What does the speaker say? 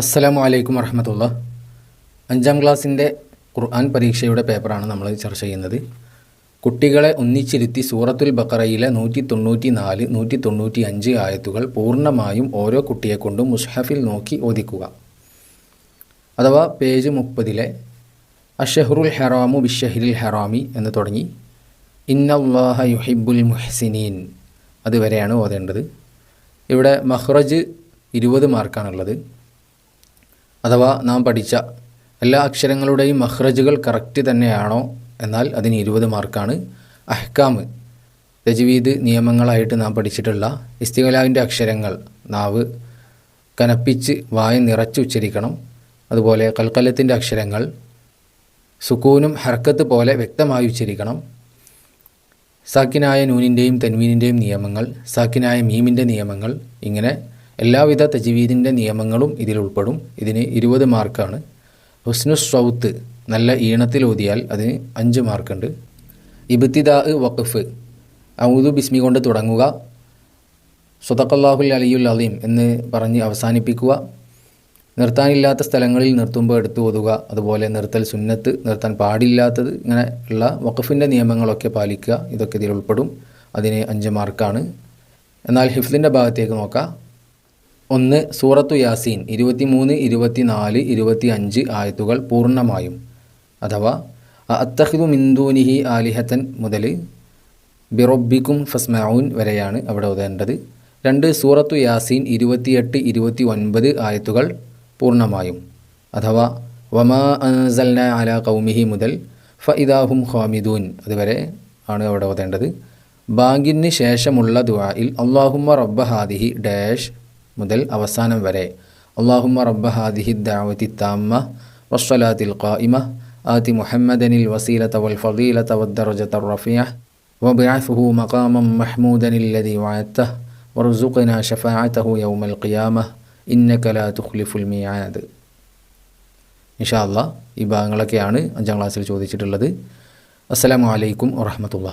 അസ്സലാമു അലൈക്കും വറഹമത്തുള്ള. അഞ്ചാം ക്ലാസ്സിന്റെ ഖുർആൻ പരീക്ഷയുടെ പേപ്പറാണ് നമ്മൾ ചർച്ച ചെയ്യുന്നത്. കുട്ടികളെ ഒന്നിച്ചിരുത്തി സൂറത്തുൽ ബക്കറയിലെ നൂറ്റി തൊണ്ണൂറ്റി നാല് നൂറ്റി തൊണ്ണൂറ്റി അഞ്ച് ആയത്തുകൾ പൂർണമായും ഓരോ കുട്ടിയെക്കൊണ്ടും മുസ്ഹഫിൽ നോക്കി ഓദിക്കുക അഥവാ പേജ് മുപ്പതിലെ അഷഹറുൽ ഹെറാമു ബിഷഹിരിൽ ഹെറാമി എന്ന് തുടങ്ങി. ഇന്നല്ലാഹ യുഹിബുൽ മുഹ്സിനീൻ അതുവരെയാണ് ഓതേണ്ടത്. ഇവിടെ മഹ്റജ് ഇരുപത് മാർക്കാണുള്ളത്. അഥവാ നാം പഠിച്ച എല്ലാ അക്ഷരങ്ങളുടെയും മഹ്റജുകൾ കറക്റ്റ് തന്നെയാണോ? എന്നാൽ അതിന് ഇരുപത് മാർക്കാണ് അഹ്കാമ് രജവീദ് നിയമങ്ങളായിട്ട് നാം പഠിച്ചിട്ടുള്ള ഇസ്തികലാവിന്റെ അക്ഷരങ്ങൾ നാവ് കനപ്പിച്ച് വായ നിറച്ച് ഉച്ചരിക്കണം. അതുപോലെ കൽക്കലത്തിന്റെ അക്ഷരങ്ങൾ സുക്കൂനും ഹർക്കത്ത് പോലെ വ്യക്തമായി ഉച്ചരിക്കണം. സാക്കിനായ നൂനിന്റെയും തെൻവീനിന്റെയും നിയമങ്ങൾ സാക്കിനായ മീമിന്റെ നിയമങ്ങൾ ഇങ്ങനെ എല്ലാവിധ തജ്വീദിന്റെ നിയമങ്ങളും ഇതിൽ ഉൾപ്പെടും. ഇതിന് ഇരുപത് മാർക്കാണ്. ഹുസ്നു സൗത്ത് നല്ല ഈണത്തിൽ ഓതിയാൽ അതിന് അഞ്ച് മാർക്കുണ്ട്. ഇബ്തിദാ വഖഫ്. ഔദു ബിസ്മി കൊണ്ട് തുടങ്ങുക. സുതക്കല്ലാഹുൽ അലിയുൽ അലീം എന്ന് പറഞ്ഞ് അവസാനിപ്പിക്കുക. നിർത്താനില്ലാത്ത സ്ഥലങ്ങളിൽ നിർത്തുമ്പോൾ എടുത്തു ഓതുക. അതുപോലെ നിർത്തൽ സുന്നത്ത് നിർത്താൻ പാടില്ലാത്തത് ഇങ്ങനെ ഉള്ള വഖഫിന്റെ നിയമങ്ങളൊക്കെ പാലിക്കുക. ഇതൊക്കെ ഇതിൽ ഉൾപ്പെടും. അതിന് അഞ്ച് മാർക്കാണ്. എന്നാൽ ഹിഫ്ലിന്റെ ഭാഗത്തേക്ക് നോക്കാം. ഒന്ന് സൂറത്തു യാസീൻ ഇരുപത്തിമൂന്ന് ഇരുപത്തിനാല് ഇരുപത്തി അഞ്ച് ആയത്തുകൾ പൂർണമായും. അഥവാ അത്തഹിദു മിന്ദൂനിഹി ആലിഹത്തൻ മുതൽ ബിറൊബിക്കും ഫസ്മൌൻ വരെയാണ് അവിടെ ഓതേണ്ടത് രണ്ട് സൂറത്തു യാസീൻ ഇരുപത്തിയെട്ട് ഇരുപത്തി ഒൻപത് ആയത്തുകൾ പൂർണമായും. അഥവാ വമാ അൻസൽന അല കൗമിഹി മുതൽ ഫ ഇദാഹും ഖാമിദൂൻ അതുവരെ ആണ് അവിടെ ഓതേണ്ടത് ബാങ്കിന് ശേഷമുള്ള ദുവായിൽ അള്ളാഹുമ്മ റബ്ബ ഹാദിഹി ഡാഷ് മുതൽ അവസാനം വരെ അള്ളാഹുമ്മ റബ്ബ ഹാദിഹി ദാവത്തി താമ്മ വസ്വലാത്തിൽ ഖായിമ ആതി മുഹമ്മദനിൽ വസീലത വൽ ഫളീലത വദ്ദറജത റഫിയ وابعثه مقاما محمودا الذي وعدته وارزقنا شفاعته يوم القيامة إنك لا تخلف الميعاد ഇൻഷാ അല്ലാ ഈ ഭാഗങ്ങളൊക്കെയാണ് അഞ്ചാം ക്ലാസ്സിൽ ചോദിച്ചിട്ടുള്ളത് അസ്സലാമു അലൈക്കും വറഹമത്തുള്ള